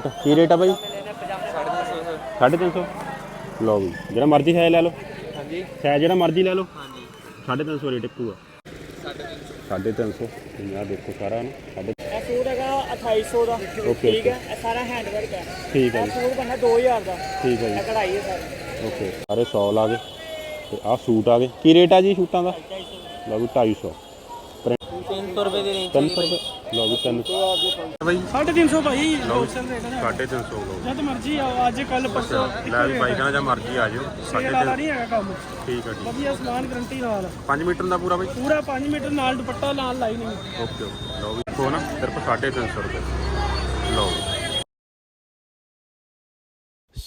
ਕੀ rate ਆ ਬਾਈ? ਸਾਢੇ ਤਿੰਨ 350 ਲਓ ਵੀ ਜਿਹੜਾ ਮਰਜ਼ੀ ਸਾਈਜ਼ ਲੈ ਲਓ। ਹਾਂਜੀ। ਸਾਈਜ਼ ਜਿਹੜਾ ਮਰਜ਼ੀ ਲੈ ਲਓ। ਹਾਂਜੀ। 350 ਰੇਟ ਇੱਕੂਗਾ ਸਾਢੇ ਤਿੰਨ 350 ਆਹ ਦੇਖੋ ਸਾਰਾ ਨਾ ਸਾਢੇ ਇਹ ਸੂਟ ਹੈਗਾ 2800 ਦਾ। ਠੀਕ ਹੈ ਇਹ ਸਾਰਾ ਹੈਂਡ ਵਰਕ ਹੈ। ਠੀਕ ਹੈ ਇਹ ਜੀ। ਸੂਟ ਬਣਨਾ 2000 ਦਾ। ਠੀਕ ਹੈ ਇਹ ਜੀ ਕਢਾਈ ਹੈ ਸਾਰੀ। ਓਕੇ। ਸਾਰੇ 100 ਲਾ ਗਏ। ਤੇ ਆਹ ਸੂਟ ਆ ਗਏ। ਕੀ ਰੇਟ ਆ ਜੀ ਸੂਟਾਂ ਦਾ? ਲਓ ਵੀ 250 300 ਰੁਪਏ ਦੀ ਰੇਂਜ 300 ਰੁਪਏ ਲਓ ਵੀ 300 ਬਾਈ। 350 ਭਾਈ ਹੋਲਸੇਲ ਰੇਟ ਹੈ 350 ਲਓ ਜਦ ਮਰਜ਼ੀ ਆਓ ਅੱਜ ਕੱਲ ਪਰਸੋਂ ਲੈ ਵੀ ਬਾਈ ਕਹਿੰਦਾ ਜਾਂ ਮਰਜ਼ੀ ਆ ਜਾਓ ਸੇਲ ਵਾਲਾ ਨਹੀਂ ਹੈਗਾ ਕੰਮ। ਠੀਕ ਹੈ ਜੀ। ਵਧੀਆ ਸਮਾਨ ਗਰੰਟੀ ਨਾਲ। 5 ਮੀਟਰ ਦਾ ਪੂਰਾ ਬਾਈ? ਪੂਰਾ 5 ਮੀਟਰ ਨਾਲ ਦੁਪੱਟਾ ਨਾਲ ਲਾਈ ਨਹੀਂ। Okay okay. ਲਓ ਵੀ ਕੋ ਨਾ ਸਿਰਫ 350 ਰੁਪਏ। ਲਓ।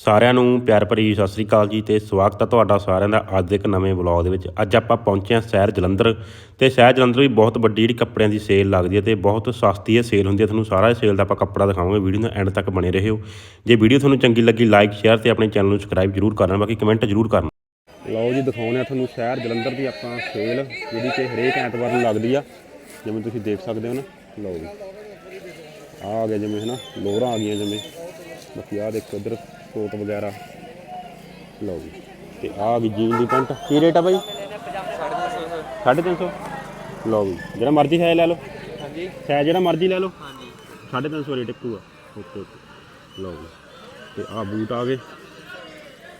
ਸਾਰਿਆਂ ਨੂੰ ਪਿਆਰ ਭਰੀ ਸਤਿ ਸ੍ਰੀ ਅਕਾਲ ਜੀ ਤੇ ਸਵਾਗਤ ਹੈ ਤੁਹਾਡਾ ਸਾਰਿਆਂ ਦਾ ਅੱਜ ਦੇ ਇੱਕ ਨਵੇਂ ਵਲੌਗ ਦੇ ਵਿੱਚ। ਅੱਜ ਆਪਾਂ ਪਹੁੰਚੇ ਹਾਂ ਸ਼ਹਿਰ ਜਲੰਧਰ ਤੇ ਸ਼ਹਿਰ ਜਲੰਧਰ ਵੀ ਬਹੁਤ ਵੱਡੀ ਜਿਹੜੀ ਕੱਪੜਿਆਂ ਦੀ ਸੇਲ ਲੱਗਦੀ ਹੈ ਤੇ ਬਹੁਤ ਸਸਤੀ ਹੈ ਸੇਲ ਹੁੰਦੀ ਹੈ। ਤੁਹਾਨੂੰ ਸਾਰਾ ਸੇਲ ਦਾ ਆਪਾਂ ਕੱਪੜਾ ਦਿਖਾਵਾਂਗੇ, ਵੀਡੀਓ ਨੂੰ ਐਂਡ ਤੱਕ ਬਣੇ ਰਹਿਓ ਜੇ ਵੀਡੀਓ ਤੁਹਾਨੂੰ ਚੰਗੀ ਲੱਗੀ ਲਾਈਕ ਸ਼ੇਅਰ ਤੇ ਆਪਣੇ ਚੈਨਲ ਨੂੰ ਸਬਸਕ੍ਰਾਈਬ ਜਰੂਰ ਕਰਨਾ, ਬਾਕੀ ਕਮੈਂਟ ਜਰੂਰ ਕਰਨਾ। ਲਓ ਜੀ ਦਿਖਾਉਣੇ ਆ ਤੁਹਾਨੂੰ ਸ਼ਹਿਰ ਜਲੰਧਰ ਦੀ ਆਪਾਂ ਸੇਲ, ਜਿਹੜੀ ਕਿ ਹਰੇਕ ਐਤਵਾਰ ਨੂੰ ਲੱਗਦੀ ਆ। ਜਿਵੇਂ ਤੁਸੀਂ ਦੇਖ ਸਕਦੇ ਹੋ ਨਾ, ਲਓ ਜੀ। ਆ ਗਿਆ ਜਿਵੇਂ ਹੈ ਨਾ ਲੋਹਰਾਂ ਆ ਗਈਆਂ ਜਿਵੇਂ। ਬਾਕੀ ਆਹ ਦੇਖੋ ਇੱਧਰ। ਕੋਟ ਵਗੈਰਾ। ਲਓ ਜੀ ਤੇ ਆਹ ਆ ਗਈ ਜੀਨ ਦੀ ਪੈਂਟ। ਕੀ ਰੇਟ ਆ ਬਾਈ? 350 ਲਓ ਜੀ ਜਿਹੜਾ ਮਰਜ਼ੀ ਸਾਈਜ਼ ਲੈ ਲਓ। ਹਾਂਜੀ। ਸਾਈਜ਼ ਜਿਹੜਾ ਮਰਜ਼ੀ ਲੈ ਲਓ। ਹਾਂਜੀ। 350 ਰੇਟ ਇੱਕੂਗਾ ਓਕੇ ਓਕੇ। ਲਓ ਜੀ ਤੇ ਆਹ ਬੂਟ ਆ ਗਏ।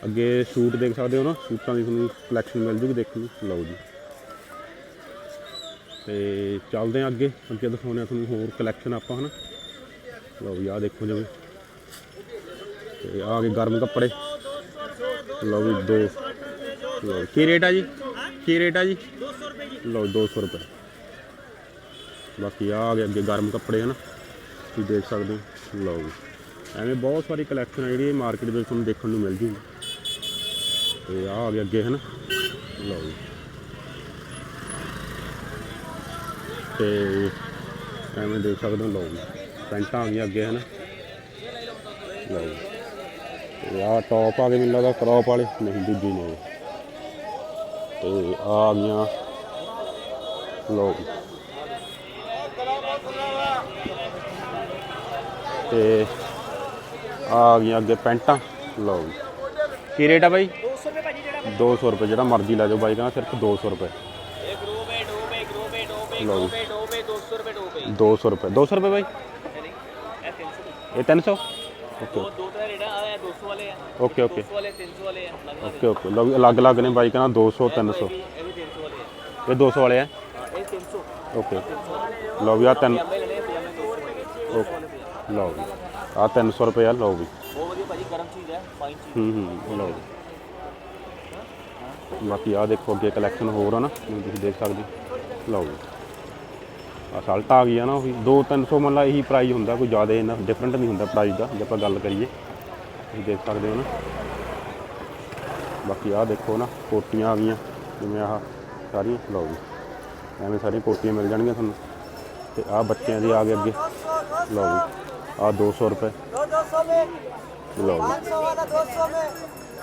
ਅੱਗੇ ਸੂਟ ਦੇਖ ਸਕਦੇ ਹੋ ਨਾ? ਸੂਟਾਂ ਦੀ ਤੁਹਾਨੂੰ ਕਲੈਕਸ਼ਨ ਮਿਲ ਜੂਗੀ ਦੇਖਣ ਨੂੰ। ਲਓ ਜੀ। ਤੇ ਚੱਲਦੇ ਹਾਂ ਅੱਗੇ। ਅੱਗੇ ਦਿਖਾਉਂਦੇ ਹਾਂ ਤੁਹਾਨੂੰ ਹੋਰ ਕਲੈਕਸ਼ਨ ਆਪਾਂ ਹਨਾ? ਲਓ ਜੀ ਆਹ ਦੇਖੋ ਜਿਵੇਂ। ਤੇ ਆ ਗਏ ਗਰਮ ਕੱਪੜੇ। ਲਓ ਜੀ ਦੋ, ਲਓ ਕੀ ਰੇਟ ਆ ਜੀ? ਕੀ ਰੇਟ ਆ ਜੀ? 200 ਰੁਪਏ ਜੀ ਲਓ 200 ਰੁਪਏ। ਬਾਕੀ ਆ ਗਏ ਅੱਗੇ ਗਰਮ ਕੱਪੜੇ, ਹਨ? ਤੁਸੀਂ ਦੇਖ ਸਕਦੇ ਹੋ। ਲਓ ਜੀ ਐਵੇਂ ਬਹੁਤ ਸਾਰੀ ਕਲੈਕਸ਼ਨ ਆ ਜਿਹੜੀ ਮਾਰਕੀਟ ਵਿੱਚ ਤੁਹਾਨੂੰ ਦੇਖਣ ਨੂੰ ਮਿਲ ਜੂਗੀ ਤੇ ਆਹ ਆ ਗਏ ਅੱਗੇ, ਹਨ? ਲਓ ਜੀ ਤੇ ਐਵੇਂ ਦੇਖ ਸਕਦੇ ਹੋ, ਲਓ ਜੀ ਪੈਂਟਾਂ ਆ ਗਈਆਂ ਅੱਗੇ, ਹਨ? ਲਓ ਜੀ ਤੇ ਆਹ ਟੌਪ ਆ ਗਏ ਮੈਨੂੰ ਲੱਗਦਾ ਕ੍ਰੌਪ ਵਾਲੇ। ਨਹੀਂ, ਦੂਜੀ ਨੇ ਇਹ। ਤੇ ਆ ਗਈਆਂ। ਲਓ ਜੀ। ਤੇ ਆ ਗਈਆਂ ਅੱਗੇ ਪੈਂਟਾਂ। ਲਓ ਜੀ। ਕੀ ਰੇਟ ਆ ਬਾਈ? 200 ਰੁਪਏ ਭਾਜੀ ਜਿਹੜਾ 200 ਰੁਪਏ ਜਿਹੜਾ ਮਰਜ਼ੀ ਲੈ ਜਾਓ ਬਾਈ, ਕਹਿੰਦਾ ਸਿਰਫ 200 ਰੁਪਏ। ਇਹ ਗਰੂਪ ਹੈ ਡੋਪ ਹੈ ਗਰੂਪ ਹੈ 200 ਰੁਪਏ ਡੋਪ ਹੈ 200 ਰੁਪਏ 200 ਰੁਪਏ ਬਾਈ। ਇਹ 300 ਇਹ 300 ਓਕੇ। ਰੇਟ ਆ ਆਹ 200 ਵਾਲੇ ਆ। Okay okay. 200 ਵਾਲੇ 300 ਵਾਲੇ ਆ ਅਲੱਗ ਅਲੱਗ ਓਕੇ ਓਕੇ। ਵੀ ਅਲੱਗ ਅਲੱਗ ਨੇ ਬਾਈ ਕਹਿੰਦਾ 200 300 ਇਹ ਵੀ 300 ਵਾਲੇ ਆ। ਇਹ 200 ਵਾਲੇ ਆ? ਇਹ 300 ਓਕੇ। ਲਓ ਵੀ ਆ ਤਿੰਨ ਪਜਾਮੇ ਲੈਣੇ ਆ, ਪਜਾਮੇ 200 ਵਾਲੇ। ਓਕੇ। ਲਓ ਵੀ ਆ 300 ਰੁਪਏ ਆ ਲਓ ਵੀ। ਬਹੁਤ ਵਧੀਆ ਭਾਜੀ ਗਰਮ ਚੀਜ਼ ਹੈ ਫਾਈਨ ਚੀਜ਼। ਹੂੰ ਹੂੰ ਲਓ ਜੀ ਬਾਕੀ ਆ ਦੇਖੋ ਅੱਗੇ ਕਲੈਕਸ਼ਨ ਹੋਰ ਆ ਨਾ ਤੁਸੀਂ ਦੇਖ ਸਕਦੇ ਹੋ। ਲਓ ਜੀ ਆ ਸ਼ਰਟ ਆ ਗਈ ਆ ਨਾ ਉਹੀ 2-300 ਮੰਨ ਲਾ ਇਹੀ ਪ੍ਰਾਈਸ ਹੁੰਦਾ ਕੋਈ ਜ਼ਿਆਦਾ ਇਹਨਾਂ ਡਿਫਰੈਂਟ ਨਹੀਂ ਹੁੰਦਾ ਪ੍ਰਾਈਸ ਦਾ ਜੇ ਆਪਾਂ ਗੱਲ ਕਰੀਏ। ਤੁਸੀਂ ਦੇਖ ਸਕਦੇ ਹੋ ਨਾ। ਬਾਕੀ ਆਹ ਦੇਖੋ ਨਾ, ਕੋਟੀਆਂ ਆ ਗਈਆਂ, ਜਿਵੇਂ ਆਹ ਸਾਰੀਆਂ। ਲਓ ਜੀ, ਐਵੇਂ ਸਾਰੀਆਂ ਕੋਟੀਆਂ ਮਿਲ ਜਾਣਗੀਆਂ ਤੁਹਾਨੂੰ। ਤੇ ਆਹ ਬੱਚਿਆਂ ਦੀ ਆ ਗਏ ਅੱਗੇ। ਲਓ ਜੀ, ਆਹ 200 ਰੁਪਏ। ਲਓ ਜੀ।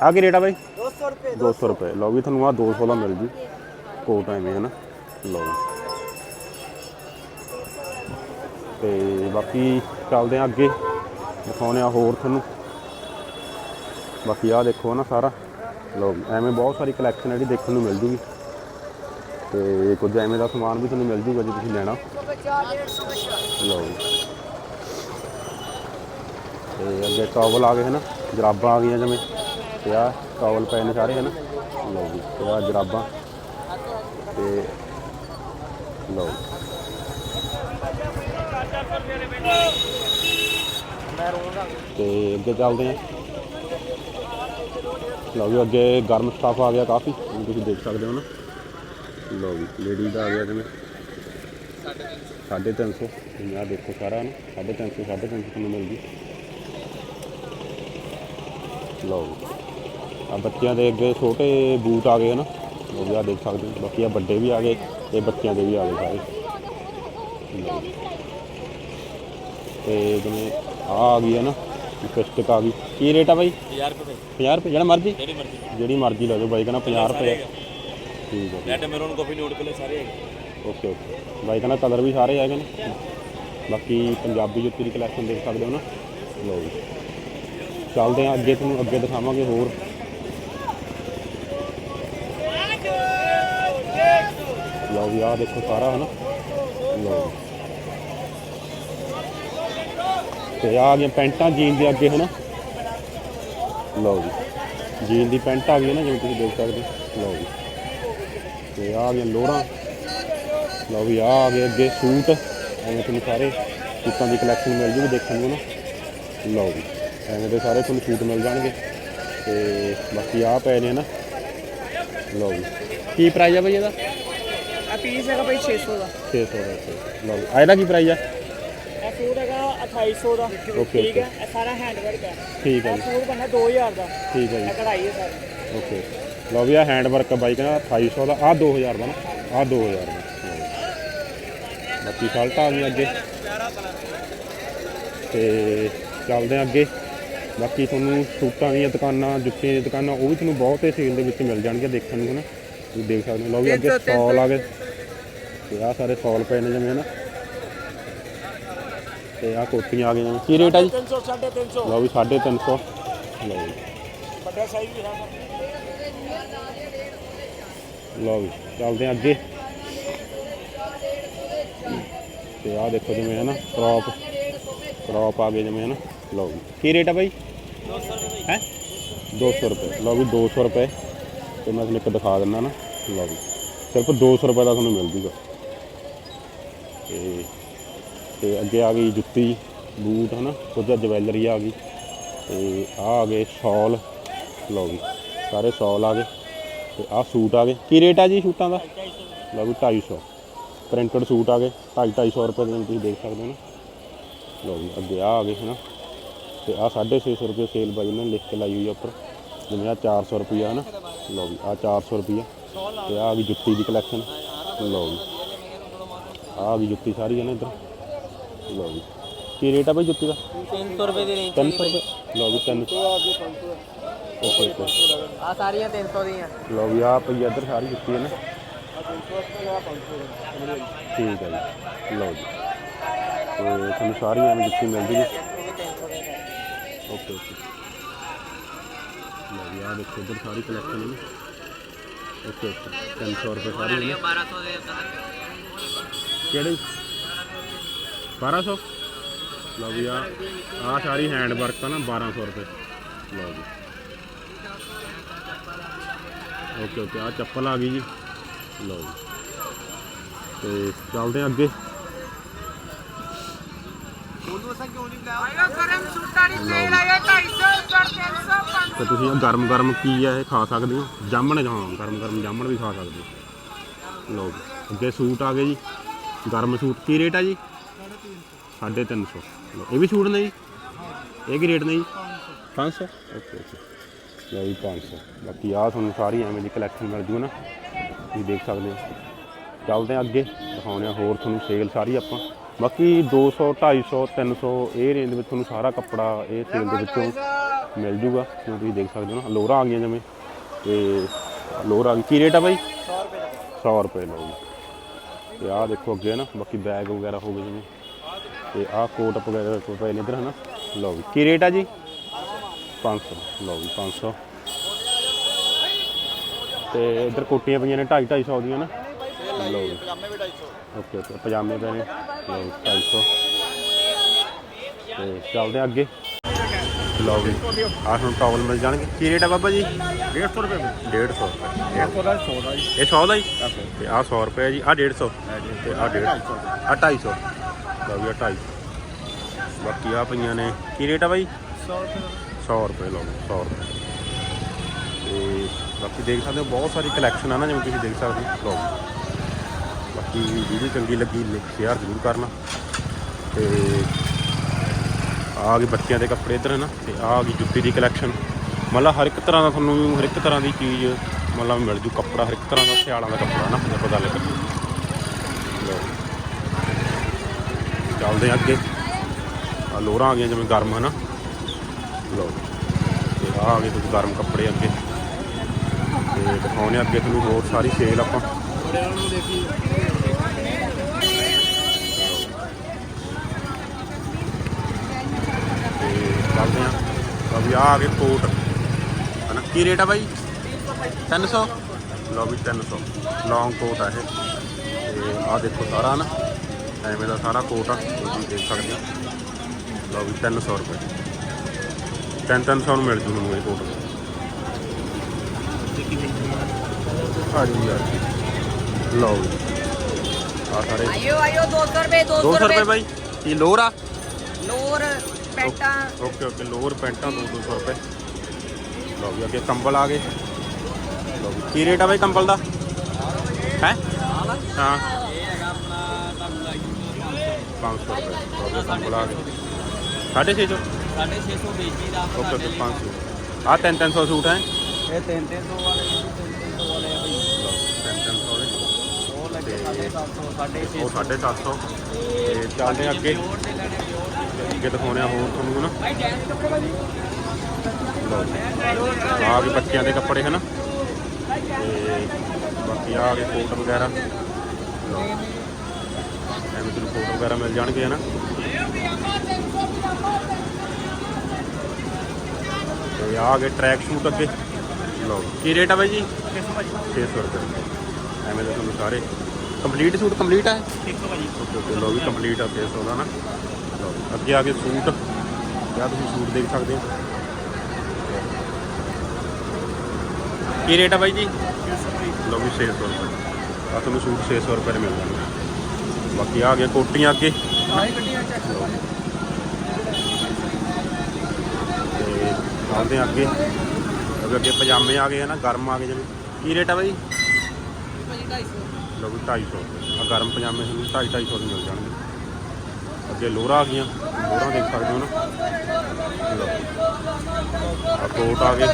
ਆ ਕੀ ਰੇਟ ਆ ਬਾਈ? 200 ਰੁਪਏ ਰੁਪਏ। ਲਓ ਜੀ, ਤੁਹਾਨੂੰ ਆ 200 ਦਾ ਮਿਲ ਜੀ। ਕੋਟ ਐਵੇਂ ਹੈ ਨਾ। ਲਓ ਜੀ। ਤੇ ਬਾਕੀ ਚੱਲਦੇ ਆ ਅੱਗੇ। ਦਿਖਾਉਣੇ ਆ ਹੋਰ ਤੁਹਾਨੂੰ। ਬਾਕੀ ਆਹ ਦੇਖੋ ਨਾ ਸਾਰਾ। ਲਓ, ਐਵੇਂ ਬਹੁਤ ਸਾਰੀ ਕਲੈਕਸ਼ਨ ਜਿਹੜੀ ਦੇਖਣ ਨੂੰ ਮਿਲ ਜੂਗੀ। ਤੇ ਕੁਝ ਐਵੇਂ ਦਾ ਸਮਾਨ ਵੀ ਤੁਹਾਨੂੰ ਮਿਲ ਜੂਗਾ ਜੇ ਤੁਸੀਂ ਲੈਣਾ। ਲਓ ਜੀ। ਤੇ ਅੱਗੇ ਟਾਵਲ ਆ ਗਏ, ਹਨ? ਜਰਾਬਾਂ ਆ ਗਈਆਂ ਜਿਵੇਂ। ਤੇ ਆ ਟਾਵਲ ਪਏ ਨੇ ਸਾਰੇ, ਹਨ? ਲਓ ਜੀ, ਤੇ ਆ ਜਰਾਬਾਂ। ਤੇ ਲਓ ਜੀ। ਤੇ ਅੱਗੇ ਚੱਲਦੇ ਆ। ਲਓ ਜੀ, ਅੱਗੇ ਗਰਮ ਸਟਾਫ ਆ ਗਿਆ ਕਾਫੀ। ਜਿਵੇਂ ਤੁਸੀਂ ਦੇਖ ਸਕਦੇ ਹੋ ਨਾ। ਲਓ ਜੀ ਲੇਡੀਜ਼ ਦਾ ਆ ਗਿਆ ਜਿਵੇਂ 350 ਜਿਵੇਂ ਆ ਦੇਖੋ ਸਾਰਾ ਨਾ 350 350 ਤੁਹਾਨੂੰ ਮਿਲ ਗਈ ਲਓ ਜੀ। ਆ ਬੱਚਿਆਂ ਦੇ ਅੱਗੇ ਛੋਟੇ ਬੂਟ ਆ ਗਏ ਹਨ ਉਹ ਵੀ ਆ ਦੇਖ ਸਕਦੇ ਹੋ। ਬਾਕੀ ਆ ਵੱਡੇ ਵੀ ਆ ਗਏ ਤੇ ਬੱਚਿਆਂ ਦੇ ਵੀ ਆ ਗਏ ਸਾਰੇ। ਲਓ ਜੀ। ਤੇ ਜਿਵੇਂ ਆ ਆ ਗਈ ਹੈ ਨਾ ਪਿਸਟਿਕ ਆ ਗਈ। ਕੀ ਰੇਟ ਆ ਬਾਈ? 1000 ਰੁਪਏ 50 ਰੁਪਏ ਜਿਹੜਾ ਮਰਜ਼ੀ। ਜਿਹੜੀ ਮਰਜ਼ੀ। ਜਿਹੜੀ ਮਰਜ਼ੀ ਲੈ ਜਾਓ ਬਾਈ ਕਹਿੰਦਾ 50 ਰੁਪਏ। ਆ। ਠੀਕ ਹੈ ਜੀ ਰੈਡ ਮੈਰੂਨ ਕਾਫੀ ਨੋਟ ਕਲੇ ਸਾਰੇ ਹੈਗੇ। Okay okay. ਬਾਈ ਕਹਿੰਦਾ ਕਲਰ ਵੀ ਸਾਰੇ ਹੈਗੇ ਨੇ। ਬਾਕੀ ਪੰਜਾਬੀ ਜੁੱਤੀ ਦੀ ਕਲੈਕਸ਼ਨ ਦੇਖ ਸਕਦੇ ਹੋ ਨਾ। ਲਓ ਜੀ। ਚੱਲਦੇ ਆ ਅੱਗੇ ਤੁਹਾਨੂੰ ਅੱਗੇ ਦਿਖਾਵਾਂਗੇ ਹੋਰ। ਲਓ ਵੀ ਆਹ ਦੇਖੋ ਸਾਰਾ ਹਨਾ। ਲਓ ਤੇ ਆ ਗਈਆਂ ਪੈਂਟਾਂ ਜੀਨ ਦੇ ਅੱਗੇ ਹਨਾ। ਲਓ ਜੀ। ਜੀਨ ਦੀ ਪੈਂਟ ਆ ਗਈ ਹੈ ਨਾ ਜਿਵੇਂ ਤੁਸੀਂ ਦੇਖ ਸਕਦੇ ਹੋ। ਲਓ ਜੀ। ਤੇ ਆ ਗਈਆਂ ਲੋਰਾਂ ਲਓ ਵੀ ਆ ਆ ਗਏ ਅੱਗੇ ਸੂਟ। ਐਵੇਂ ਤੁਹਾਨੂੰ ਸਾਰੇ ਸੂਟਾਂ ਦੀ ਕਲੈਕਸ਼ਨ ਮਿਲ ਜੂਗੀ ਦੇਖਣ ਨੂੰ ਨਾ। ਲਓ ਜੀ। ਐਵੇਂ ਦੇ ਸਾਰੇ ਤੁਹਾਨੂੰ ਸੂਟ ਮਿਲ ਜਾਣਗੇ। ਤੇ ਬਾਕੀ ਆ ਪਏ ਨੇ ਨਾ। ਲਓ ਜੀ। ਕੀ ਪ੍ਰਾਈਸ ਆ ਬਈ ਇਹਦਾ? ਆ ਪੀਸ ਹੈਗਾ ਭਾਈ 600 ਦਾ। 600 ਦਾ। ਲਓ ਜੀ। ਆ ਇਹਦਾ ਕੀ ਪ੍ਰਾਈਸ ਆ? ਇਹ ਸੂਟ ਹੈਗਾ 2800 ਦਾ। ਓਕੇ ਠੀਕ ਹੈ ਇਹ ਸਾਰਾ ਹੈਂਡ ਵਰਕ ਹੈ। ਠੀਕ ਹੈ ਇਹ ਜੀ। ਸੂਟ ਬਣਨਾ 2000 ਦਾ। ਠੀਕ ਹੈ ਇਹ ਕਢਾਈ ਹੈ ਸਾਰੀ। ਓਕੇ। ਲਓ ਵੀ ਆ ਹੈਂਡ ਵਰਕ ਬਾਈ ਕਹਿੰਦਾ 2800 ਦਾ ਆ 2000 ਦਾ ਨਾ ਆ 2000 ਦਾ। ਬਾਕੀ ਸ਼ਰਟਾਂ ਆ ਗਈਆਂ ਅੱਗੇ। ਤੇ ਚੱਲਦੇ ਆ ਅੱਗੇ। ਬਾਕੀ ਤੁਹਾਨੂੰ ਸੂਟਾਂ ਦੀਆਂ ਦੁਕਾਨਾਂ ਜੁੱਤੀਆਂ ਦੀਆਂ ਦੁਕਾਨਾਂ ਉਹ ਵੀ ਤੁਹਾਨੂੰ ਬਹੁਤ ਸੇਲ ਦੇ ਵਿੱਚ ਮਿਲ ਜਾਣਗੀਆਂ ਦੇਖਣ ਨੂੰ ਹਨਾ ਤੁਸੀਂ ਦੇਖ ਸਕਦੇ ਹੋ। ਲਓ ਵੀ ਅੱਗੇ ਸੌਲ ਆ ਗਏ ਤੇ ਆ ਸਾਰੇ ਸੌਲ ਪਏ ਨੇ ਜਿਵੇਂ ਹਨਾ ਤੇ ਆ ਕੋਟੀਆਂ ਆ ਗਈਆਂ ਕੀ ਰੇਟ ਆ ਜੀ? 300 350 ਲਓ ਵੀ 350 ਲਓ ਜੀ। ਵੱਡਾ ਸਾਈਜ਼ ਵੀ ਹੈ ਲਓ ਵੀ, ਚੱਲਦੇ ਹਾਂ ਅੱਗੇ। ਤੇ ਆਹ ਦੇਖੋ ਜਿਵੇਂ ਹੈ ਨਾ ਕ੍ਰੌਪ ਕ੍ਰੌਪ ਆ ਗਏ ਜਿਵੇਂ ਹੈ ਨਾ ਲਓ ਵੀ ਕੀ ਰੇਟ ਆ ਬਾਈ? 200 ਰੁਪਏ ਹੈ 200 ਰੁਪਏ। ਲਓ ਵੀ 200 ਰੁਪਏ। ਤੇ ਮੈਂ ਤੁਹਾਨੂੰ ਇੱਕ ਦਿਖਾ ਦਿੰਦਾ ਨਾ। ਲਓ ਵੀ। ਸਿਰਫ 200 ਰੁਪਏ ਦਾ ਤੁਹਾਨੂੰ ਮਿਲ ਜੂਗਾ। ਤੇ ਤੇ ਅੱਗੇ ਆ ਗਈ ਜੁੱਤੀ, ਬੂਟ ਹਨਾ ਕੁਝ ਜਵੈਲਰੀ ਆ ਗਈ ਤੇ ਆ ਆ ਗਏ ਸ਼ਾਲ, ਲਓ ਜੀ, ਸਾਰੇ ਸ਼ਾਲ ਆ ਗਏ ਤੇ ਆਹ ਸੂਟ ਆ ਗਏ। ਕੀ ਰੇਟ ਆ ਜੀ ਸੂਟਾਂ ਦਾ? ਲਓ ਵੀ 250 ਪ੍ਰਿੰਟਡ ਸੂਟ ਆ ਗਏ 250 250 ਰੁਪਏ ਦੇ ਤੁਸੀਂ ਦੇਖ ਸਕਦੇ ਹੋ ਨਾ। ਲਓ ਜੀ, ਅੱਗੇ ਆ ਆ ਗਏ ਹਨਾ, ਤੇ ਆ 650 ਰੁਪਏ ਸੇਲ ਬਾਈ ਉਹਨਾਂ ਨੇ ਲਿਖ ਕੇ ਲਾਈ ਹੋਈ ਆ ਉੱਪਰ, ਜਿਵੇਂ ਆ 400 ਰੁਪਈਆ ਹਨਾ। ਲਓ ਵੀ ਆ 400 ਰੁਪਈਆ ਤੇ ਆ ਆ ਗਈ ਜੁੱਤੀ ਦੀ ਕਲੈਕਸ਼ਨ ਲਓ ਜੀ ਆ ਆ ਗਈ ਜੁੱਤੀ ਸਾਰੀ ਹੈ ਨਾ ਇੱਧਰ। ਲਓ ਜੀ। ਕੀ ਰੇਟ ਆ ਬਾਈ ਜੁੱਤੀ ਦਾ? 300 ਰੁਪਏ ਦੀ ਰੇਂਜ 300 ਰੁਪਏ। ਲਓ ਵੀ 300 ਓਕੇ ਓਕੇ। ਆ ਸਾਰੀਆਂ 300 ਦੀਆਂ। ਲਓ ਵੀ ਆ ਪਈ ਇੱਧਰ ਸਾਰੀ ਜੁੱਤੀ ਹੈ ਨਾ। ਠੀਕ ਹੈ ਜੀ। ਲਓ ਜੀ। ਤੇ ਤੁਹਾਨੂੰ ਸਾਰੀਆਂ ਐਵੇਂ ਜੁੱਤੀ ਮਿਲ ਜੂਗੀ ਓਕੇ ਓਕੇ। ਲਓ ਜੀ ਆ ਦੇਖੋ ਇੱਧਰ ਸਾਰੀ ਕਲੈਕਸ਼ਨ ਹੈ ਨਾ। Okay okay. 300 ਰੁਪਏ ਸਾਰੀ। ਹੈ ਨਾ 1200 ਦੇ ਕਿਹੜੀ? 1200 ਲਓ ਵੀ ਆ ਆ ਸਾਰੀ ਹੈਂਡ ਵਰਕ ਆ ਨਾ 1200 ਰੁਪਏ। ਲਓ ਜੀ। ਓਕੇ ਓਕੇ ਆ ਚੱਪਲ ਆ ਗਈ ਜੀ। ਲਓ ਜੀ। ਤੇ ਚੱਲਦੇ ਹਾਂ ਅੱਗੇ। ਆਇਆ ਗਰਮ ਸੂਟਾਂ ਦੀ ਸੇਲ ਆਇਆ 250 ਪਰ 300 500 ਤੇ ਤੁਸੀਂ ਇਹ ਗਰਮ ਗਰਮ ਕੀ ਆ ਇਹ ਖਾ ਸਕਦੇ ਹੋ? ਜਾਮਣ ਹਾਂ, ਗਰਮ ਗਰਮ ਜਾਮਣ ਵੀ ਖਾ ਸਕਦੇ ਹੋ। ਲਓ ਜੀ। ਅੱਗੇ ਸੂਟ ਆ ਗਏ ਜੀ। ਗਰਮ ਸੂਟ ਕੀ ਰੇਟ ਆ ਜੀ? 350 ਲਓ ਇਹ ਵੀ ਸੂਟ ਨੇ ਜੀ? ਇਹ ਕੀ ਰੇਟ ਨੇ ਜੀ? 500 ਓਕੇ ਓਕੇ। ਲਓ ਜੀ 500 ਬਾਕੀ ਆ ਤੁਹਾਨੂੰ ਸਾਰੀ ਐਵੇਂ ਦੀ ਕਲੈਕਸ਼ਨ ਮਿਲ ਜੂ ਨਾ। ਤੁਸੀਂ ਦੇਖ ਸਕਦੇ ਹੋ। ਚੱਲਦੇ ਆ ਅੱਗੇ ਦਿਖਾਉਂਦੇ ਆ ਹੋਰ ਤੁਹਾਨੂੰ ਸੇਲ ਸਾਰੀ ਆਪਾਂ। ਬਾਕੀ 200 250 300 ਇਹ ਰੇਂਜ ਵਿੱਚ ਤੁਹਾਨੂੰ ਸਾਰਾ ਕੱਪੜਾ ਇਹ ਸੇਲ ਦੇ ਵਿੱਚੋਂ ਮਿਲ ਜੂਗਾ। ਜਿਵੇਂ ਤੁਸੀਂ ਦੇਖ ਸਕਦੇ ਹੋ ਨਾ ਲੋਰਾ ਆ ਗਈਆਂ ਜਿਵੇਂ। ਤੇ ਲੋਰਾ ਆ ਗਈ। ਕੀ ਰੇਟ ਆ ਬਾਈ? 100 ਰੁਪਏ ਦਾ। 100 ਰੁਪਏ ਲਓ ਜੀ। ਤੇ ਆਹ ਦੇਖੋ ਅੱਗੇ ਨਾ ਬਾਕੀ ਬੈਗ ਵਗੈਰਾ ਹੋ ਗਏ ਜਿਵੇਂ। ਤੇ ਆਹ ਕੋਟ ਵਗੈਰਾ ਪਏ ਨੇ ਇੱਧਰ ਹਨਾ? ਲਓ ਜੀ ਕੀ ਰੇਟ ਆ ਜੀ? 500 ਲਓ ਜੀ 500 ਤੇ ਇੱਧਰ ਕੋਟੀਆਂ ਪਈਆਂ ਨੇ 250 250 ਦੀਆਂ ਨਾ? ਲਓ ਜੀ ਪਜਾਮੇ ਵੀ। 250 ਓਕੇ ਓਕੇ ਪਜਾਮੇ ਪਏ ਨੇ। ਲਓ ਜੀ 250 ਤੇ ਚੱਲਦੇ ਆ ਅੱਗੇ। ਲਓ ਜੀ ਆਹ ਹੁਣ ਟਾਵਲ ਮਿਲ ਜਾਣਗੇ। ਕੀ ਰੇਟ ਆ ਬਾਬਾ ਜੀ? 150 ਰੁਪਏ। 150 ਰੁਪਏ। 100 ਦਾ 100 ਦਾ ਜੀ ਇਹ 100 ਦਾ ਹੀ? ਤੇ ਆਹ 100 ਰੁਪਏ ਜੀ ਆਹ 150 ਤੇ ਆਹ 150 ਆਹ 250 ਲਓ ਵੀ ਆਹ 250 ਬਾਕੀ ਆ ਪਈਆਂ ਨੇ ਕੀ ਰੇਟ ਆ ਬਾਈ? 100 ਰੁਪਏ। 100 ਰੁਪਏ ਲਓ 100 ਰੁਪਏ। ਤੇ ਬਾਕੀ ਦੇਖ ਸਕਦੇ ਹੋ ਬਹੁਤ ਸਾਰੀ ਕਲੈਕਸ਼ਨ ਆ ਨਾ ਜਿਵੇਂ ਤੁਸੀਂ ਦੇਖ ਸਕਦੇ ਹੋ। ਲਓ। ਬਾਕੀ ਵੀਡੀਓ ਚੰਗੀ ਲੱਗੀ ਸ਼ੇਅਰ ਜ਼ਰੂਰ ਕਰਨਾ। ਤੇ ਆ ਗਏ ਬੱਚਿਆਂ ਦੇ ਕੱਪੜੇ ਇੱਧਰ ਨਾ ਤੇ ਆ ਗਈ ਜੁੱਤੀ ਦੀ ਕਲੈਕਸ਼ਨ ਮਤਲਬ ਹਰ ਇੱਕ ਤਰ੍ਹਾਂ ਦਾ ਤੁਹਾਨੂੰ ਹਰ ਇੱਕ ਤਰ੍ਹਾਂ ਦੀ ਚੀਜ਼ ਮਤਲਬ ਮਿਲ ਜੂ ਕੱਪੜਾ ਹਰ ਇੱਕ ਤਰ੍ਹਾਂ ਦਾ ਸਿਆਲਾਂ ਦਾ ਕੱਪੜਾ ਨਾ ਪਤਾ ਲੱਗੇ ਲਓ। ਚੱਲਦੇ ਆ ਅੱਗੇ। ਆ ਲੋਰਾਂ ਆ ਗਈਆਂ ਜਿਵੇਂ ਗਰਮ ਹਨਾ? ਲਓ ਤੇ ਆ ਆ ਗਏ ਕੁਝ ਗਰਮ ਕੱਪੜੇ ਅੱਗੇ। ਤੇ ਦਿਖਾਉਣੇ ਅੱਗੇ ਤੁਹਾਨੂੰ ਹੋਰ ਸਾਰੀ ਸੇਲ ਆਪਾਂ। ਤੇ ਚੱਲਦੇ ਆ ਲਓ ਵੀ ਆ ਆ ਗਏ ਕੋਟ। ਹਨਾ ਕੀ ਰੇਟ ਆ ਬਾਈ? 300 ਲਓ ਵੀ 300 ਲੌਂਗ ਕੋਟ ਆ ਇਹ। ਤੇ ਆ ਦੇਖੋ ਸਾਰਾ ਨਾ ਐਵੇਂ ਦਾ ਸਾਰਾ ਕੋਟ ਆ ਤੁਸੀਂ ਦੇਖ ਸਕਦੇ ਹੋ। ਲਓ ਵੀ 300 ਰੁਪਏ। 3-300 ਨੂੰ ਮਿਲ ਜੂ ਤੁਹਾਨੂੰ ਇਹ ਕੋਟ ਆ ਜੀ ਯਾਰ ਲਓ ਆ ਸਾਰੇ। ਆਇਓ ਆਇਓ 200 ਰੁਪਏ 200 200 ਰੁਪਏ ਬਾਈ। ਇਹ ਲੋਰ ਆ? ਲੋਰ ਪੈਟਾਂ। ਓਕੇ ਓਕੇ ਲੋਅਰ ਪੈਂਟਾਂ 200 ਰੁਪਏ। ਲਓ ਵੀ ਅੱਗੇ ਕੰਬਲ ਆ ਗਏ। ਕੀ ਰੇਟ ਆ ਬਾਈ ਕੰਬਲ ਦਾ? ਹੈ? ਹਾਂ। 500 ਰੁਪਏ ਵੀ ਕੰਬਲ ਆ ਗਏ 650 650 ਵੇਚੀ ਦਾ। ਓਕੇ ਓਕੇ 500 ਆ 300 ਸੂਟ ਹੈ? ਇਹ 300 ਵਾਲੇ 300 ਵਾਲੇ ਆ ਬਈ। 300 ਵਾਲੇ। ਉਹ ਲੱਗੇ 750 ਉਹ 750 ਤੇ ਚੱਲਦੇ ਅੱਗੇ। ਅੱਗੇ ਦਿਖਾਉਣੇ ਆ ਹੋਰ ਤੁਹਾਨੂੰ ਨਾ। ਆ ਵੀ ਬੱਚਿਆਂ ਦੇ ਕੱਪੜੇ ਹਨ ਤੇ ਬਾਕੀ ਆ ਗਏ ਕੋਟ ਵਗੈਰਾ। ਐਵੇਂ ਤੁਹਾਨੂੰ ਕੋਟ ਵਗੈਰਾ ਮਿਲ ਜਾਣਗੇ, ਹਨਾ? ਤੇ ਆ ਗਏ ਟਰੈਕ ਸੂਟ ਅੱਗੇ। ਲਓ, ਕੀ ਰੇਟ ਆ ਬਾਈ ਜੀ? 600 ਰੁਪਏ। ਐਵੇਂ ਦੇ ਤੁਹਾਨੂੰ ਸਾਰੇ। ਕੰਪਲੀਟ ਸੂਟ ਕੰਪਲੀਟ ਹੈ 100 ਭਾਜੀ ਓਕੇ ਲਓ ਵੀ ਕੰਪਲੀਟ ਆ 600 ਦਾ ਨਾ ਲਓ ਅੱਗੇ ਆ ਗਏ ਸੂਟ ਜਾਂ ਤੁਸੀਂ ਸੂਟ ਦੇਖ ਸਕਦੇ ਹੋ? ਕੀ ਰੇਟ ਆ ਬਾਈ ਜੀ? ਲਓ ਵੀ 600 ਰੁਪਏ। ਆ ਤੁਹਾਨੂੰ ਸੂਟ 600 ਰੁਪਏ ਦੇ ਮਿਲ ਜਾਣਗੇ। ਬਾਕੀ ਆ ਗਏ ਕੋਟੀਆਂ ਅੱਗੇ। ਲਓ ਜੀ। ਤੇ ਚੱਲਦੇ ਆ ਅੱਗੇ। ਅੱਗੇ ਅੱਗੇ ਪਜਾਮੇ ਆ ਗਏ ਹੈ ਨਾ ਗਰਮ ਆ ਗਏ ਜਿਵੇਂ ਕੀ ਰੇਟ ਆ ਬਾਈ? ਲਓ ਵੀ 250 ਆ ਗਰਮ ਪਜਾਮੇ ਤੁਹਾਨੂੰ 250 250 ਦੇ ਮਿਲ ਜਾਣਗੇ। ਅੱਗੇ ਲੋਰਾ ਆ ਗਈਆਂ। ਲੋਰਾ ਦੇਖ ਸਕਦੇ ਹੋ ਨਾ। ਲਓ। ਆ ਕੋਟ ਆ ਗਏ। ਲਓ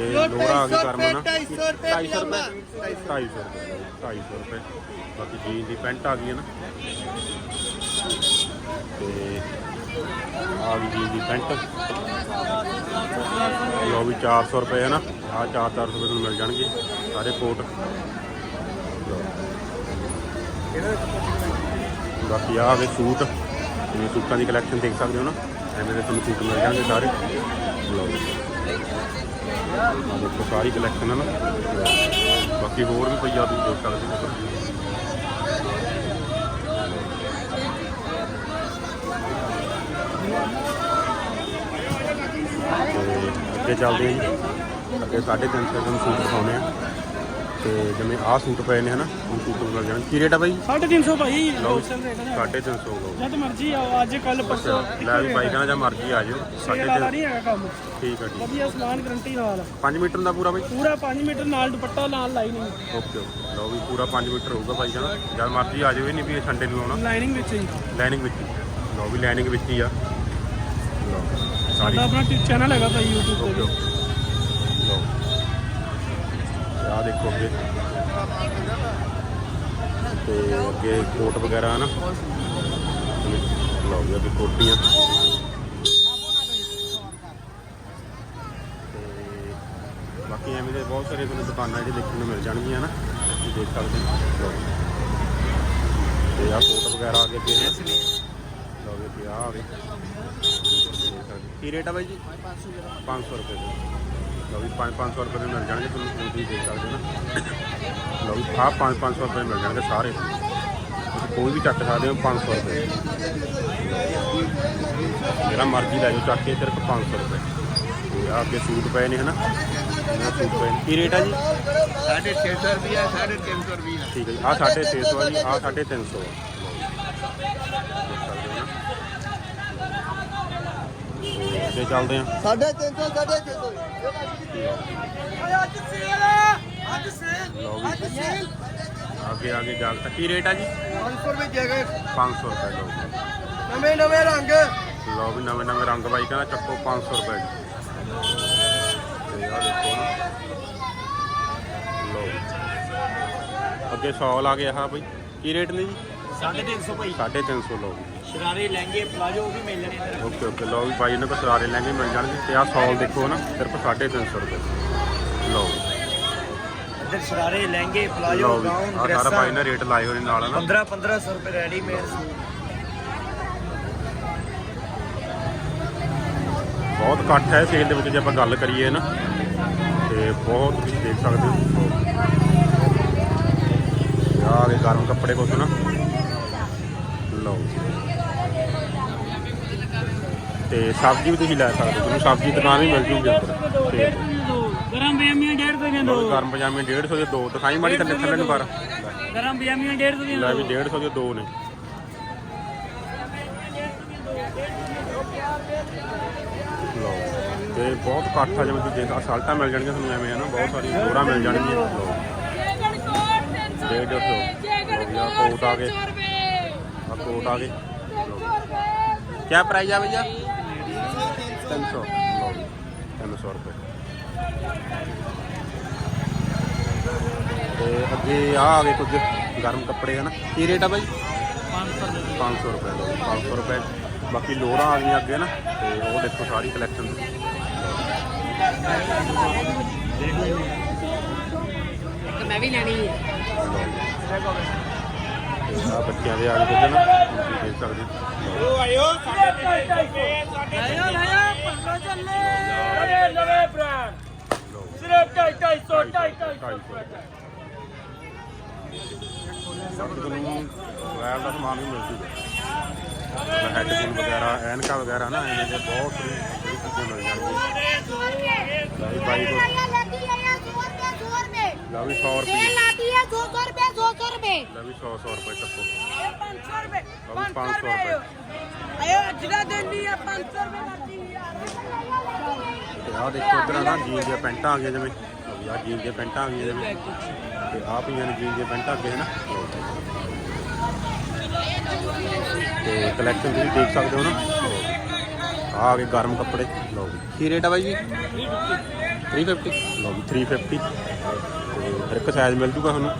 ਅੱਗੇ ਲੋਰਾ ਆ ਗਈ ਗਰਮ ਨਾ 250 ਰੁਪਏ 250 ਰੁਪਏ 250 ਰੁਪਏ 250 ਰੁਪਏ। ਬਾਕੀ ਜੀਨ ਦੀ ਪੈਂਟ ਆ ਗਈ ਹੈ ਨਾ। ਤੇ ਆ ਗਈ ਜੀਨ ਦੀ ਪੈਂਟ। ਲਓ ਵੀ 400 ਰੁਪਏ ਹੈ ਨਾ। ਆ 4-400 ਰੁਪਏ ਤੁਹਾਨੂੰ ਮਿਲ ਜਾਣਗੇ ਸਾਰੇ ਕੋਟ। ਬਾਕੀ ਆ ਗਏ ਸੂਟ। ਜਿਵੇਂ ਸੂਟਾਂ ਦੀ ਕਲੈਕਸ਼ਨ ਦੇਖ ਸਕਦੇ ਹੋ ਨਾ। ਐਵੇਂ ਦੇ ਤੁਹਾਨੂੰ ਸੂਟ ਮਿਲ ਜਾਣਗੇ ਸਾਰੇ। ਆਹ ਦੇਖੋ ਸਾਰੀ ਕਲੈਕਸ਼ਨ ਹੈ ਨਾ। ਬਾਕੀ ਹੋਰ ਵੀ ਕੋਈ ਆ, ਤੁਸੀਂ ਦੇਖ ਸਕਦੇ ਹੋ। ਅੱਗੇ ਚੱਲਦੇ ਹਾਂ ਜੀ। ਅੱਗੇ 350 ਤੁਹਾਨੂੰ ਸੂਟ ਦਿਖਾਉਣੇ ਆ ਤੇ ਜਿਵੇਂ ਆਹ ਸੂਟ ਪਏ ਨੇ ਹਨਾ ਉਹ ਸੂਟ ਮਿਲ ਜਾਣ। ਕੀ ਰੇਟ ਆ ਬਾਈ? 350 ਭਾਈ ਹੋਲਸੇਲ ਰੇਟ ਹੈ 350 ਲਓ। ਜਦ ਮਰਜ਼ੀ ਆਓ ਅੱਜ ਕੱਲ ਪਰਸੋਂ ਲੈ ਵੀ ਬਾਈ ਕਹਿੰਦਾ ਜਾਂ ਮਰਜ਼ੀ ਆ ਜਾਓ ਸੇਲ ਵਾਲਾ 350 ਨਹੀਂ ਹੈਗਾ ਕੰਮ। ਠੀਕ ਆ ਠੀਕ ਵਧੀਆ ਸਮਾਨ ਗਰੰਟੀ ਨਾਲ। 5 ਮੀਟਰ ਦਾ ਪੂਰਾ ਬਾਈ? ਪੂਰਾ 5 ਮੀਟਰ ਨਾਲ ਦੁਪੱਟਾ ਨਾਲ ਲਾਈਨਿੰਗ ਓਕੇ ਓਕੇ। ਲਓ ਵੀ ਪੂਰਾ 5 ਮੀਟਰ ਹੋਊਗਾ ਬਾਈ ਕਹਿੰਦਾ। ਜਦ ਮਰਜ਼ੀ ਆ ਜਾਓ ਇਹ ਨਹੀਂ ਵੀ ਸੰਡੇ ਨੂੰ ਆਉਣਾ। ਲਾਈਨਿੰਗ ਵਿੱਚ ਹੀ। ਲਾਈਨਿੰਗ ਵਿੱਚ। ਲਓ ਵੀ ਲਾਈਨਿੰਗ ਵਿੱਚ ਹੀ ਆ। ਲਓ ਸਾਰੀ ਸਾਡਾ ਆਪਣਾ ਚੈਨਲ ਹੈਗਾ ਭਾਈ YouTube ਤੇ ਆ ਦੇਖੋ ਅੱਗੇ। ਤੇ ਅੱਗੇ ਕੋਟ ਵਗੈਰਾ ਨਾ। ਲਓ ਵੀ ਅੱਗੇ ਕੋਟੀਆਂ। ਬਾਕੀ ਐਵੇਂ ਦੇ ਬਹੁਤ ਸਾਰੇ ਤੁਹਾਨੂੰ ਦੁਕਾਨਾਂ ਜਿਹੜੇ ਦੇਖਣ ਨੂੰ ਮਿਲ ਜਾਣਗੀਆਂ ਨਾ। ਤੁਸੀਂ ਦੇਖ ਸਕਦੇ ਹੋ। ਤੇ ਆ ਕੋਟ ਵਗੈਰਾ ਅੱਗੇ ਅੱਗੇ ਨੇ ਲਓ ਵੀ ਆ ਗਏ ਕੀ ਰੇਟ ਆ ਬਾਈ ਜੀ? 500 ਰੁਪਏ। ਦਾ ਲਓ ਵੀ 5-500 ਰੁਪਏ ਦੇ ਮਿਲ ਜਾਣਗੇ ਤੁਹਾਨੂੰ ਤੁਸੀਂ ਦੇਖ ਸਕਦੇ ਹੋ ਨਾ। ਲਓ ਵੀ ਆਹ 5-500 ਰੁਪਏ ਮਿਲ ਜਾਣਗੇ ਸਾਰੇ। ਤੁਸੀਂ ਕੋਈ ਵੀ ਚੱਕ ਸਕਦੇ ਹੋ 500 ਰੁਪਏ। ਜਿਹੜਾ ਮਰਜ਼ੀ ਲੈ ਜਾਓ ਚੱਕ ਕੇ ਸਿਰਫ 500 ਰੁਪਏ। ਆਹ ਅੱਗੇ ਸੂਟ ਪਏ ਨੇ ਹਨਾ? ਇਹਨਾਂ ਸੂਟ ਪਏ ਨੇ। ਕੀ ਰੇਟ ਆ ਜੀ? 650 ਰੁਪਏ 350 ਰੁਪਏ ਠੀਕ ਹੈ ਜੀ। ਆ 650 ਜੀ ਆ। 350 ਤੇ ਚੱਲਦੇ ਆ 350 350 ਅੱਜ ਸੇਲ ਅੱਜ ਸੇਲ ਜਾਗ ਤਾਂ ਕੀ ਰੇਟ ਆ ਜੀ? 500 ਰੁਪਏ ਜੈਕਟ। 500 ਰੁਪਏ ਲਓ ਨਵੇਂ ਨਵੇਂ ਰੰਗ। ਲਓ ਨਵੇਂ ਨਵੇਂ ਰੰਗ ਬਾਈ ਕਹਿੰਦਾ ਚੱਕੋ 500 ਰੁਪਏ। ਤੇ ਆ ਦੇਖੋ ਨਾ। ਅੱਗੇ 100 ਲਾ ਗਿਆ ਹਾਂ ਬਾਈ। ਕੀ ਰੇਟ ਨੇ ਜੀ? 350 ਭਾਈ। 350 ਲਓ ਸ਼ਰਾਰੇ ਲਹਿੰਗੇ ਪਲਾਜੋ ਉਹ ਵੀ ਮਿਲ ਜਾਣੇ ਓਕੇ ਓਕੇ ਲਓ ਵੀ ਬਾਈ ਇਹਨਾਂ ਕੋਲ ਸਰਾਰੇ ਲਹਿੰਗੇ ਮਿਲ ਜਾਣਗੇ। ਤੇ ਆਹ ਸ਼ਾਲ ਦੇਖੋ ਨਾ ਸਿਰਫ 350 ਰੁਪਏ। ਲਓ ਇੱਧਰ ਸ਼ਰਾਰੇ ਲਹਿੰਗੇ ਪਲਾਜੋ ਲਓ ਵੀ ਗਾਊਨ ਆਹ ਸਾਰਾ ਬਾਈ ਡਰੈਸਾਂ ਨੇ ਰੇਟ ਲਾਏ ਹੋਏ ਨੇ ਨਾਲ ਨਾ? 15 1500 ਰੁਪਏ ਰੈਡੀਮੇਡ ਸੂਟ। ਬਹੁਤ ਇਕੱਠ ਹੈ ਸੇਲ ਦੇ ਵਿੱਚ ਜੇ ਆਪਾਂ ਗੱਲ ਕਰੀਏ ਨਾ। ਤੇ ਬਹੁਤ ਤੁਸੀਂ ਦੇਖ ਸਕਦੇ ਹੋ। ਆਹ ਦੇ ਗਰਮ ਕੱਪੜੇ ਕੁਛ ਨਾ। ਲਓ। ਤੇ ਸਬਜ਼ੀ ਵੀ ਤੁਸੀਂ ਲੈ ਸਕਦੇ ਹੋ ਤੁਹਾਨੂੰ ਸਬਜ਼ੀ ਦੁਕਾਨ ਵੀ ਮਿਲ ਜੂਗੀ ਤੇ ਗਰਮ ਬਿਆਮੀਆਂ 150 ਦੀਆਂ ਲਓ ਗਰਮ ਪਜਾਮੇ 150 ਦੇ ਦੋ ਦਿਖਾਈ ਮਾੜੀ ਥੱਲੇ ਥੱਲੇ ਨੂੰ ਕਰ। ਗਰਮ ਬਿਆਮੀਆਂ 150 ਦੀਆਂ ਲੈ ਵੀ 150 ਦੇ ਦੋ ਨੇ। ਲਓ ਤੇ ਬਹੁਤ ਇਕੱਠ ਆ ਜਿਵੇਂ ਤੁਸੀਂ ਦੇਖ ਅਸਾਲਟਾਂ ਮਿਲ ਜਾਣਗੀਆਂ ਤੁਹਾਨੂੰ ਐਵੇਂ ਹੈ ਨਾ ਬਹੁਤ ਸਾਰੀ ਲੋਰਾਂ ਮਿਲ ਜਾਣਗੀਆਂ। ਡੇਢ ਸੌ। ਆਹ ਕੋਟ ਆ ਗਏ। ਆ ਕੋਟ ਆ ਗਏ। ਕੀ ਪ੍ਰਾਈਸ ਆ ਭਈਆ? 300 ਲਓ ਜੀ, 300 ਰੁਪਏ। ਤੇ ਅੱਗੇ ਆ ਆ ਗਏ ਕੁਝ ਗਰਮ ਕੱਪੜੇ ਹਨ? ਕੀ ਰੇਟ ਆ ਬਾਈ? 500 ਰੁਪਏ ਜੀ, 500 ਰੁਪਏ। ਬਾਕੀ ਲੋਰਾਂ ਆ ਗਈਆਂ ਅੱਗੇ ਨਾ ਤੇ ਉਹ ਦੇਖੋ ਸਾਰੀ ਕਲੈਕਸ਼ਨ ਮੈਂ ਵੀ ਲੈਣੀ ਹੈ। ਆ ਬੱਚਿਆਂ ਦੇ ਆ ਗਏ ਕੁਝ ਨਾ ਤੁਸੀਂ ਦੇਖ ਸਕਦੇ ਹੋ। ਆਇਓ ਆਇਓ ਪੱਕਾ ਚੱਲੇ ਅਰੇ ਨਵੇਂ ਬ੍ਰਾਂਡ ਲਓ ਸਿਰਫ 250 250 ਬਾਕੀ ਤੁਹਾਨੂੰ ਮੋਬਾਈਲ ਦਾ। ਸਮਾਨ ਵੀ ਮਿਲ ਜੂਗਾ। ਹੈਡਫੋਨ ਵਗੈਰਾ ਐਨਕਾ ਵਗੈਰਾ ਨਾ ਐਵੇਂ ਦੇ ਬਹੁਤ ਸਾਰੀ ਚੀਜ਼ਾਂ ਮਿਲ ਵੀ ਬਾਈ ਕੋਲ ਲੈ ਵੀ 100 ਰੁਪਏ। ਲੈ ਵੀ 100 100 ਰੁਪਏ ਚੱਕੋ। ਲਓ ਵੀ 500 ਰੁਪਏ ਆਇਓ। ਅੱਜ ਦਾ ਦਿਨ ਨਹੀਂ ਆ 500 ਰੁਪਏ ਕਰਦੀ ਤੇ ਆਹ ਦੇਖੋ ਇਧਰ ਨਾ ਜੀਨ ਦੀਆਂ ਪੈਂਟਾਂ ਆ ਗਈਆਂ ਜਿਵੇਂ। ਆ ਜੀਨ ਦੀਆਂ ਪੈਂਟਾਂ ਆ ਗਈਆਂ ਜਿਵੇਂ। ਤੇ ਆਹ ਪਈਆਂ ਨੇ ਜੀਨ ਦੀਆਂ ਪੈਂਟਾਂ ਅੱਗੇ ਨਾ ਤੇ ਕਲੈਕਸ਼ਨ ਤੁਸੀਂ ਦੇਖ ਸਕਦੇ ਹੋ ਨਾ। ਆਹ ਆ ਗਏ ਗਰਮ ਕੱਪੜੇ। ਲਓ ਜੀ। ਕੀ ਰੇਟ ਆ ਬਾਈ ਜੀ? 350 ਲਓ ਜੀ 350 ਤੇ ਹਰ ਇੱਕ ਸਾਈਜ਼ ਮਿਲ ਜੂਗਾ ਤੁਹਾਨੂੰ।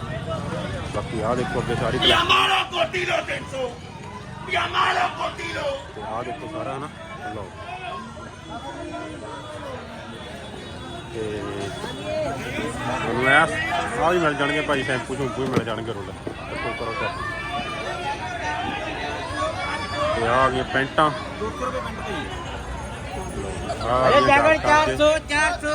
ਬਾਕੀ ਆਹ ਦੇਖੋ ਅੱਗੇ ਸਾਰੀ ਕਲੈਕਸ਼ਨ ਤੇ ਆਹ ਦੇਖੋ ਸਾਰਾ ਨਾ ਲਓ। ਤੇ ਤੁਹਾਨੂੰ ਆਹ ਵੀ ਮਿਲ ਜਾਣਗੇ ਭਾਈ ਸ਼ੈਂਪੂ ਸ਼ੈਂਪੂ ਮਿਲ ਜਾਣਗੇ ਰੋਲ। ਦੇਖੋ ਕਰੋ ਚੈੱਕ ਤੇ ਆਹ ਆ ਗਈਆਂ ਪੈਂਟਾਂ। 200 ਰੁਪਏ ਪੈਂਟ ਅਰੇ ਜੈਕਟ 400 400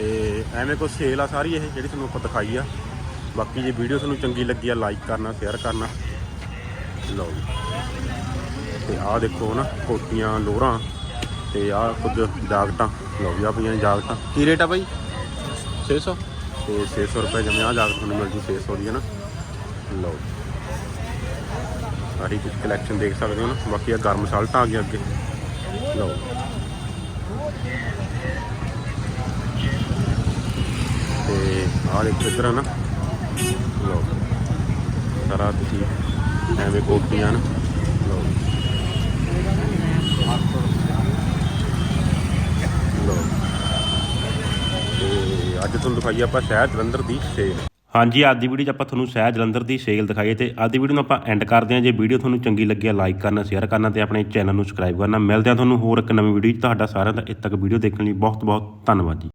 ਤੇ ਐਵੇਂ ਕੋਈ ਸੇਲ ਆ ਸਾਰੀ ਇਹ ਜਿਹੜੀ ਤੁਹਾਨੂੰ ਆਪਾਂ ਦਿਖਾਈ ਆ। ਬਾਕੀ ਜੇ ਵੀਡੀਓ ਤੁਹਾਨੂੰ ਚੰਗੀ ਲੱਗੀ ਆ ਲਾਈਕ ਕਰਨਾ ਸ਼ੇਅਰ ਕਰਨਾ। ਲਓ ਜੀ। ਤੇ ਆਹ ਦੇਖੋ ਨਾ ਕੋਟੀਆਂ ਲੋਰਾਂ ਤੇ ਆਹ ਕੁਝ ਜਾਕਟਾਂ। ਲਓ ਜੀ ਆ ਪਈਆਂ ਨੇ ਜਾਕਟਾਂ। ਕੀ ਰੇਟ ਆ ਬਾਈ? 600 ਤੇ 600 ਰੁਪਏ ਜਿਵੇਂ ਆ ਜਾਕਟ ਤੁਹਾਨੂੰ ਮਿਲ ਜੂ 600 ਦੀ ਹੈ ਨਾ? ਲਓ ਸਾਰੀ ਕੁਝ ਕਲੈਕਸ਼ਨ ਦੇਖ ਸਕਦੇ ਹੋ ਨਾ। ਬਾਕੀ ਆ ਗਰਮ ਸ਼ਰਟਾਂ ਆ ਗਈਆਂ ਅੱਗੇ। ਲਓ ਤੇ ਆਹ ਦੇਖੋ ਇੱਧਰ ਆ ਨਾ। ਲਓ। ਸਾਰਾ ਤੁਸੀਂ ਐਵੇਂ ਕੋਟੀਆਂ ਨਾ। ਲਓ। ਲਓ। ਅੱਜ ਤੁਹਾਨੂੰ ਦਿਖਾਈ ਆਪਾਂ ਸ਼ਹਿਰ ਜਲੰਧਰ ਦੀ ਸੇਲ। ਹਾਂਜੀ, ਅੱਜ ਦੀ ਵੀਡੀਓ 'ਚ ਆਪਾਂ ਤੁਹਾਨੂੰ ਸ਼ਹਿਰ ਜਲੰਧਰ ਦੀ ਸੇਲ ਦਿਖਾਈ ਹੈ ਤੇ ਅੱਜ ਦੀ ਵੀਡੀਓ ਨੂੰ ਆਪਾਂ ਐਂਡ ਕਰਦੇ ਹਾਂ। ਜੇ ਵੀਡੀਓ ਤੁਹਾਨੂੰ ਚੰਗੀ ਲੱਗੀ ਹੈ ਲਾਈਕ ਕਰਨਾ ਸ਼ੇਅਰ ਕਰਨਾ ਤੇ ਆਪਣੇ ਚੈਨਲ ਨੂੰ ਸਬਸਕ੍ਰਾਈਬ ਕਰਨਾ। ਮਿਲਦੇ ਹਾਂ ਤੁਹਾਨੂੰ ਹੋਰ ਇੱਕ ਨਵੀਂ ਵੀਡੀਓ 'ਚ। ਤੁਹਾਡਾ ਸਾਰਿਆਂ ਦਾ ਇੱਥੇ ਤੱਕ ਵੀਡੀਓ ਦੇਖਣ ਲਈ ਬਹੁਤ ਬਹੁਤ ਧੰਨਵਾਦ ਜੀ।